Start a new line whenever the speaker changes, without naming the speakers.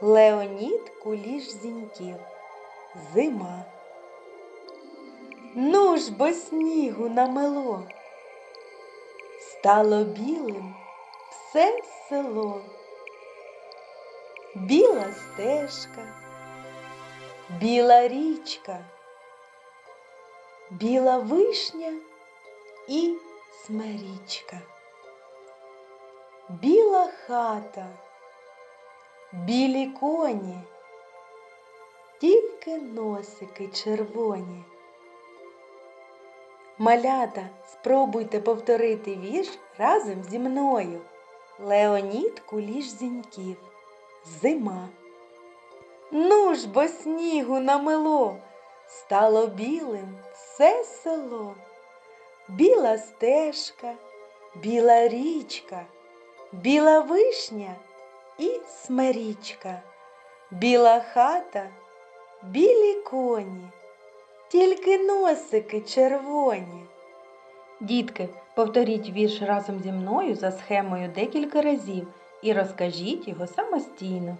Леонід Куліш Зіньків. Зима. Ну ж бо снігу намело. Стало білим все село. Біла стежка, біла річка, біла вишня і смерічка. Біла хата, білі коні, тільки носики червоні. Малята, спробуйте повторити вірш разом зі мною. Леонід Куліш Зіньків. Зима. Ну ж бо снігу намело, стало білим все село. Біла стежка, біла річка, біла вишня і смерічка, біла хата, білі коні, тільки носики червоні. Дітки, повторіть вірш разом зі мною за схемою декілька разів і розкажіть його самостійно.